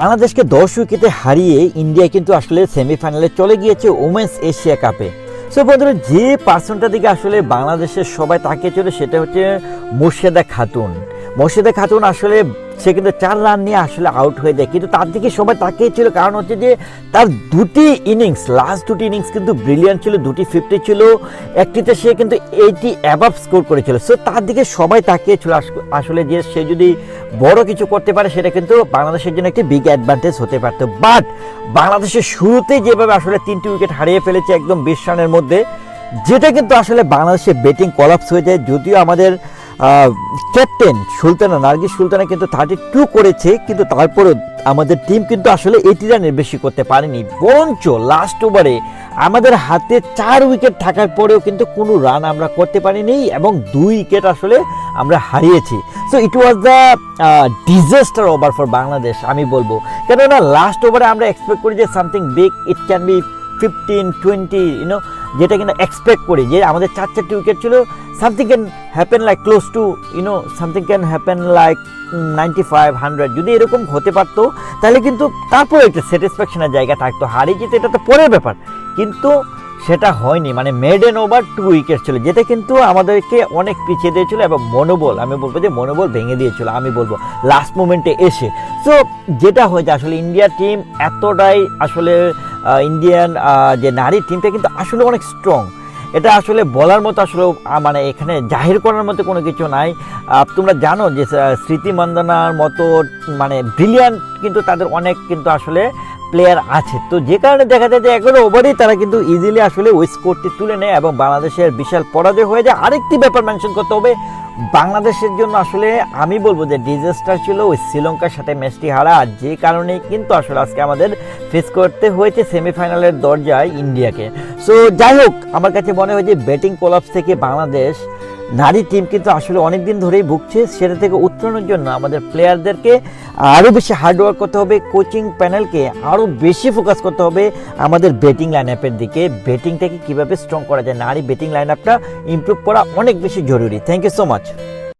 বাংলাদেশকে দশ উইকেটে হারিয়ে ইন্ডিয়া কিন্তু আসলে সেমিফাইনালে চলে গিয়েছে ওমেন্স এশিয়া কাপে। সো বন্ধুরা, যে পার্সনটা দিকে আসলে বাংলাদেশের সবাই তাকিয়ে চলে, সেটা হচ্ছে মোর্শেদা খাতুন। মোর্শেদা খাতুন আসলে সে কিন্তু চার রান নিয়ে আসলে আউট হয়ে যায়। কিন্তু তার দিকে সবাই তাকিয়েছিল কারণ হচ্ছে যে তার দুটি ইনিংস লাস্ট দুটি ইনিংস কিন্তু ব্রিলিয়ান্ট ছিল, দুটি ফিফটি ছিল। একটিতে সে কিন্তু এইটি অ্যাবাভ স্কোর করেছিল। সো তার দিকে সবাই তাকিয়েছিল আস- আসলে যে সে যদি বড় কিছু করতে পারে, সেটা কিন্তু বাংলাদেশের জন্য একটি বিগ অ্যাডভান্টেজ হতে পারতো। বাট বাংলাদেশের শুরুতেই যেভাবে আসলে তিনটি উইকেট হারিয়ে ফেলেছে একদম বিশ রানের মধ্যে, যেটা কিন্তু আসলে বাংলাদেশের ব্যাটিং কলাপস হয়ে যায়। যদিও আমাদের ক্যাপ্টেন সুলতানা, নার্গিস সুলতানা কিন্তু থার্টি টু করেছে, কিন্তু তারপরেও আমাদের টিম কিন্তু আসলে এইটি রানের বেশি করতে পারেনি। বরঞ্চ লাস্ট ওভারে আমাদের হাতে চার উইকেট থাকার পরেও কিন্তু কোনো রান আমরা করতে পারিনি এবং দুই উইকেট আসলে আমরা হারিয়েছি। So it was the disaster over for Bangladesh, আমি বলব। কেননা লাস্ট ওভারে আমরা এক্সপেক্ট করি যে something big it can be fifteen twenty you know যেটা কিন্তু এক্সপেক্ট করি। যে আমাদের চার চারটি উইকেট ছিল something can happen like close to you know something can happen like ninety five hundred যদি এরকম হতে পারতো, তাহলে কিন্তু তারপরে একটা স্যাটিসফ্যাকশনের জায়গা থাকতো। হারিয়ে যেতে এটা তো পরের ব্যাপার। কিন্তু সেটা হয়নি। মানে মেডেন ওভার টু উইকেট ছিল। যেটা কিন্তু আমাদেরকে অনেক পিছিয়ে দিয়েছিল এবং মনোবল, আমি বলব যে মনোবল ভেঙে দিয়েছিল, আমি বলব। লাস্ট মোমেন্টে এসে। সো যেটা হয়েছে, আসলে ইন্ডিয়া টিম এতটাই আসলে ইন্ডিয়ান যে নারী টিমটা কিন্তু আসলে অনেক স্ট্রং এটা আসলে বলার মতো আসলে মানে এখানে জাহির করার মতো কোনো কিছু নাই। তোমরা জানো যে স্মৃতি মন্দনার মতো মানে ব্রিলিয়ান্ট কিন্তু তাদের অনেক কিন্তু আসলে প্লেয়ার আছে। তো যে কারণে দেখা যায় যে এগারো ওভারেই তারা কিন্তু ইজিলি আসলে ওই স্কোরটি তুলে নেয় এবং বাংলাদেশের বিশাল পরাজয় হয়ে যায়। আরেকটি ব্যাপার মেনশন করতে হবে, বাংলাদেশের জন্য আসলে আমি বলব যে ডিজাস্টার ছিল ওই শ্রীলঙ্কার সাথে ম্যাচটি হারা আর যে কারণে কিন্তু আসলে আজকে আমাদের ফেস করতে হয়েছে সেমিফাইনালের দরজায় ইন্ডিয়াকে। সো যাই হোক আমার কাছে মনে হয় যে ব্যাটিং কোলাপস থেকে বাংলাদেশ নারী টিম কিন্তু আসলে অনেক দিন ধরেই ভুগছে। সেটা থেকে উত্তরণের জন্য আমাদের প্লেয়ারদেরকে আরও বেশি হার্ডওয়ার্ক করতে হবে কোচিং প্যানেলকে আরও বেশি ফোকাস করতে হবে আমাদের ব্যাটিং লাইন আপের দিকে। ব্যাটিংটাকে কীভাবে স্ট্রং করা যায়, নারী ব্যাটিং লাইন আপটা ইমপ্রুভ করা অনেক বেশি জরুরি। Thank you so much